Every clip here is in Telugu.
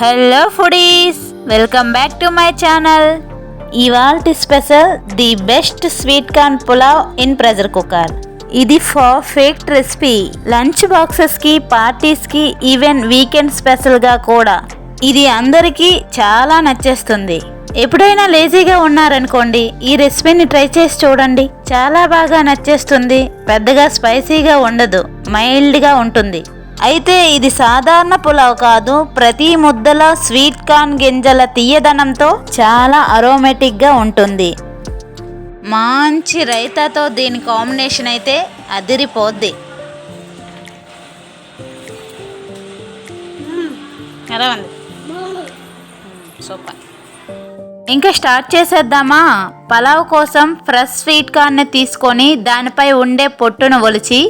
Hello foodies welcome back to my channel ఇవాల్టి special the best sweet corn pulao in pressure cooker ఇది పర్ఫెక్ట్ రెసిపీ లంచ్ బాక్సెస్కి పార్టీస్కి ఈవెన్ వీకెండ్ స్పెషల్గా కూడా. ఇది అందరికీ చాలా నచ్చేస్తుంది. ఎప్పుడైనా లేజీగా ఉన్నారనుకోండి ఈ రెసిపీని ట్రై చేసి చూడండి. చాలా బాగా నచ్చేస్తుంది. పెద్దగా స్పైసీగా ఉండదు. మైల్డ్గా ఉంటుంది. అయితే ఇది సాధారణ పులావ్ కాదు. ప్రతి ముద్దలో స్వీట్ కార్న్ గింజల తీయదనంతో చాలా అరోమేటిక్గా ఉంటుంది. మంచి రైతాతో దీని కాంబినేషన్ అయితే అదిరిపోద్ది. ఎలా ఉంది? సూపర్. ఇంకా స్టార్ట్ చేసేద్దామా? పలావ్ కోసం ఫ్రెష్ స్వీట్ కార్న్ తీసుకొని దానిపై ఉండే పొట్టును ఒలిచి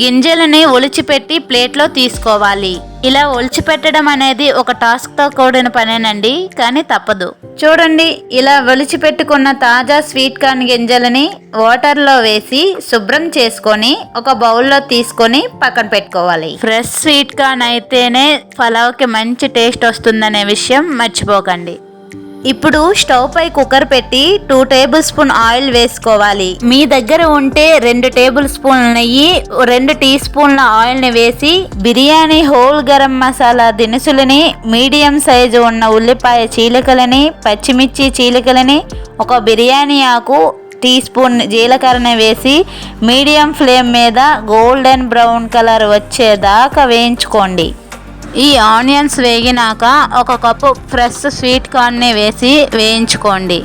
గింజలని ఒలిచిపెట్టి ప్లేట్లో తీసుకోవాలి. ఇలా ఒలిచిపెట్టడం అనేది ఒక టాస్క్తో కూడిన పనేనండి కానీ తప్పదు. చూడండి ఇలా ఒలిచిపెట్టుకున్న తాజా స్వీట్ కార్న్ గింజలని వాటర్లో వేసి శుభ్రం చేసుకొని ఒక బౌల్లో తీసుకొని పక్కన పెట్టుకోవాలి. ఫ్రెష్ స్వీట్ కార్న్ అయితేనే పలావ్కి మంచి టేస్ట్ వస్తుందనే విషయం మర్చిపోకండి. ఇప్పుడు స్టవ్ పై కుక్కర్ పెట్టి టూ టేబుల్ స్పూన్ ఆయిల్ వేసుకోవాలి. మీ దగ్గర ఉంటే రెండు టేబుల్ స్పూన్ల నెయ్యి రెండు టీ స్పూన్ల ఆయిల్ని వేసి బిర్యానీ హోల్ గరం మసాలా దినుసులని మీడియం సైజు ఉన్న ఉల్లిపాయ చీలికలని పచ్చిమిర్చి చీలికలని ఒక బిర్యానీ ఆకు టీ స్పూన్ జీలకర్రని వేసి మీడియం ఫ్లేమ్ మీద గోల్డెన్ బ్రౌన్ కలర్ వచ్చేదాకా వేయించుకోండి. ఈ ఆనియన్స్ వేగినాక ఒక కప్పు ఫ్రెష్ స్వీట్ కార్న్ని వేసి వేయించుకోండి.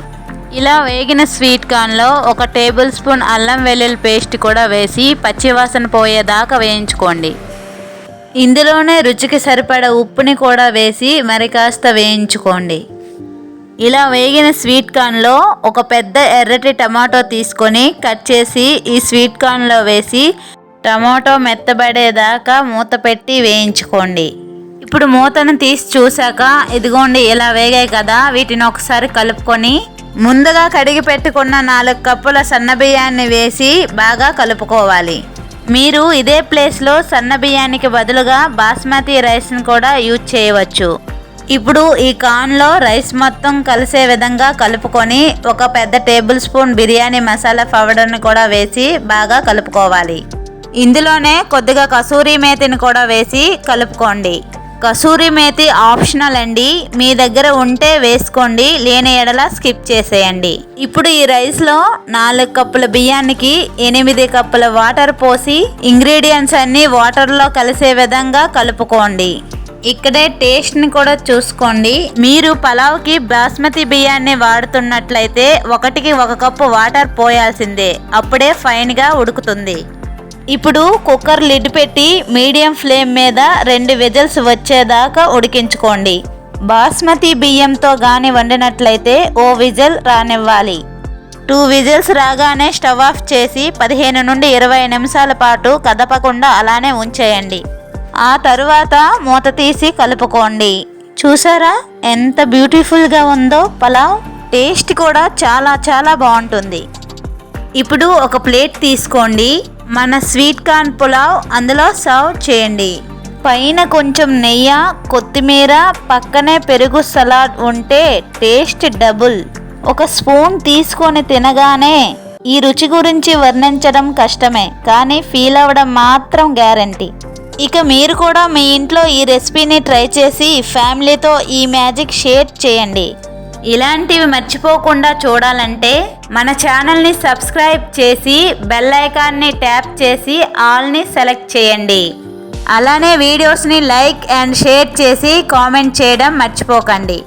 ఇలా వేగిన స్వీట్ కార్న్లో ఒక టేబుల్ స్పూన్ అల్లం వెల్లుల్లి పేస్ట్ కూడా వేసి పచ్చివాసన పోయేదాకా వేయించుకోండి. ఇందులోనే రుచికి సరిపడ ఉప్పుని కూడా వేసి మరి కాస్త వేయించుకోండి. ఇలా వేగిన స్వీట్ కార్న్లో ఒక పెద్ద ఎర్రటి టమాటో తీసుకొని కట్ చేసి ఈ స్వీట్ కార్న్లో వేసి టమాటో మెత్తబడేదాకా మూత పెట్టి వేయించుకోండి. ఇప్పుడు మూతను తీసి చూశాక ఇదిగోండి ఇలా వేగాయి కదా వీటిని ఒకసారి కలుపుకొని ముందుగా కడిగి పెట్టుకున్న నాలుగు కప్పుల సన్న బియ్యాన్ని వేసి బాగా కలుపుకోవాలి. మీరు ఇదే ప్లేస్లో సన్న బియ్యానికి బదులుగా బాస్మతి రైస్ని కూడా యూజ్ చేయవచ్చు. ఇప్పుడు ఈ కాన్లో రైస్ మొత్తం కలిసే విధంగా కలుపుకొని ఒక పెద్ద టేబుల్ స్పూన్ బిర్యానీ మసాలా పౌడర్ని కూడా వేసి బాగా కలుపుకోవాలి. ఇందులోనే కొద్దిగా కసూరి మేతిని కూడా వేసి కలుపుకోండి. కసూరి మేతి ఆప్షనల్ అండి. మీ దగ్గర ఉంటే వేసుకోండి లేని ఎడల స్కిప్ చేసేయండి. ఇప్పుడు ఈ రైస్లో నాలుగు కప్పుల బియ్యానికి ఎనిమిది కప్పుల వాటర్ పోసి ఇంగ్రీడియంట్స్ అన్నీ వాటర్లో కలిసే విధంగా కలుపుకోండి. ఇక్కడే టేస్ట్ని కూడా చూసుకోండి. మీరు పలావ్కి బాస్మతి బియ్యాన్ని వాడుతున్నట్లయితే ఒకటికి ఒక కప్పు వాటర్ పోయాల్సిందే. అప్పుడే ఫైన్గా ఉడుకుతుంది. ఇప్పుడు కుక్కర్ లిడ్ పెట్టి మీడియం ఫ్లేమ్ మీద రెండు విజిల్స్ వచ్చేదాకా ఉడికించుకోండి. బాస్మతి బియ్యంతో గాని వండినట్లయితే ఓ విజిల్ రానివ్వాలి. టూ విజిల్స్ రాగానే స్టవ్ ఆఫ్ చేసి పదిహేను నుండి ఇరవై నిమిషాల పాటు కదపకుండా అలానే ఉంచేయండి. ఆ తరువాత మూత తీసి కలుపుకోండి. చూసారా ఎంత బ్యూటిఫుల్గా ఉందో పలావ్! టేస్ట్ కూడా చాలా చాలా బాగుంటుంది. ఇప్పుడు ఒక ప్లేట్ తీసుకోండి. మన స్వీట్ కార్న్ పులావ్ అందులో సర్వ్ చేయండి. పైన కొంచెం నెయ్యి కొత్తిమీర పక్కనే పెరుగు సలాడ్ ఉంటే టేస్ట్ డబుల్. ఒక స్పూన్ తీసుకొని తినగానే ఈ రుచి గురించి వర్ణించడం కష్టమే కానీ ఫీల్ అవ్వడం మాత్రం గ్యారంటీ. ఇక మీరు కూడా మీ ఇంట్లో ఈ రెసిపీని ట్రై చేసి ఫ్యామిలీతో ఈ మ్యాజిక్ షేర్ చేయండి. ఇలాంటివి మర్చిపోకుండా చూడాలంటే మన ఛానల్ని సబ్స్క్రైబ్ చేసి బెల్ ఐకాన్ని ట్యాప్ చేసి ఆల్ని సెలెక్ట్ చేయండి. అలానే వీడియోస్ని లైక్ అండ్ షేర్ చేసి కామెంట్ చేయడం మర్చిపోకండి.